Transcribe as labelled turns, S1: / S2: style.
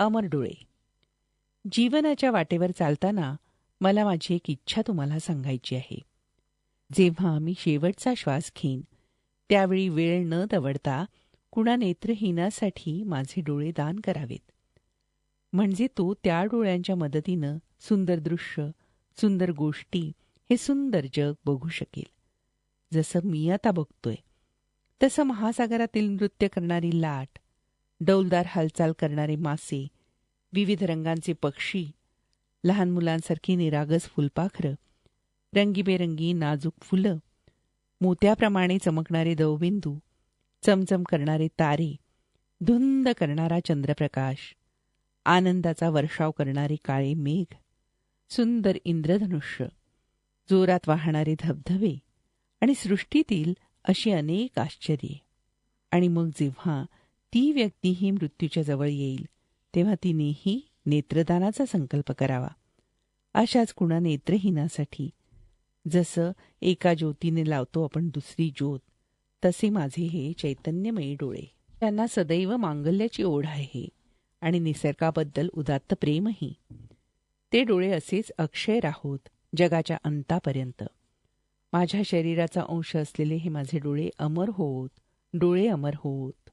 S1: अमर डोळे. जीवनाच्या वाटेवर चालताना मला माझी एक इच्छा तुम्हाला सांगायची आहे. जेव्हा मी शेवटचा श्वास घेईन त्यावेळी वेळ न दवडता कुणा नेत्रहीनासाठी माझे डोळे दान करावेत. म्हणजे तो त्या डोळ्यांच्या मदतीनं सुंदर दृश्य सुंदर गोष्टी हे सुंदर जग बघू शकेल. जसं मी आता बघतोय तसं महासागरातील नृत्य करणारी लाट डौलदार हालचाल करणारे मासे विविध रंगांचे पक्षी लहान मुलांसारखी निरागस फुलपाखरं रंगीबेरंगी नाजूक फुलं मोत्याप्रमाणे चमकणारे दवबिंदू चमचम करणारे तारे धुंद करणारा चंद्रप्रकाश आनंदाचा वर्षाव करणारे काळे मेघ सुंदर इंद्रधनुष्य जोरात वाहणारे धबधबे आणि सृष्टीतील अशी अनेक आश्चर्ये. आणि मग जेव्हा ती व्यक्तीही मृत्यूच्या जवळ येईल तेव्हा तिनेही नेत्रदानाचा संकल्प करावा. अशाच कुणा नेत्रहीनासाठी. जसं एका ज्योतीने लावतो आपण दुसरी ज्योत तसे माझे हे चैतन्यमयी डोळे. त्यांना सदैव मांगल्याची ओढ आहे आणि निसर्गाबद्दल उदात्त प्रेमही. ते डोळे असेच अक्षय राहोत जगाच्या अंतापर्यंत. माझ्या शरीराचा अंश असलेले हे माझे डोळे अमर होत डोळे अमर होत.